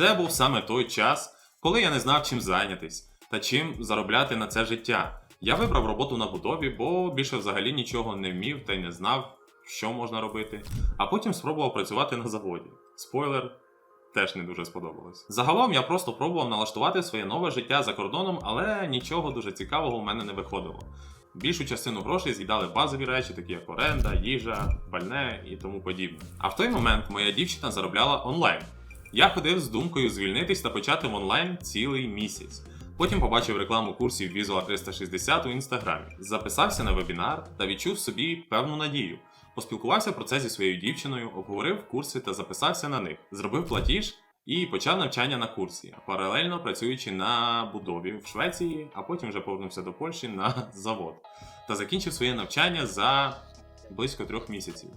Це був саме той час, коли я не знав, чим зайнятись та чим заробляти на це життя. Я вибрав роботу на будові, бо більше взагалі нічого не вмів та й не знав, що можна робити. А потім спробував працювати на заводі. Спойлер. Теж не дуже сподобалось. Загалом я просто пробував налаштувати своє нове життя за кордоном, але нічого дуже цікавого в мене не виходило. Більшу частину грошей з'їдали базові речі, такі як оренда, їжа, пальне і тому подібне. А в той момент моя дівчина заробляла онлайн. Я ходив з думкою звільнитись та почати в онлайн цілий місяць. Потім побачив рекламу курсів Visual 360 у інстаграмі, записався на вебінар та відчув собі певну надію. Поспілкувався про це зі своєю дівчиною, обговорив курси та записався на них, зробив платіж і почав навчання на курсі, паралельно працюючи на будові в Швеції, а потім вже повернувся до Польщі на завод та закінчив своє навчання за близько трьох місяців.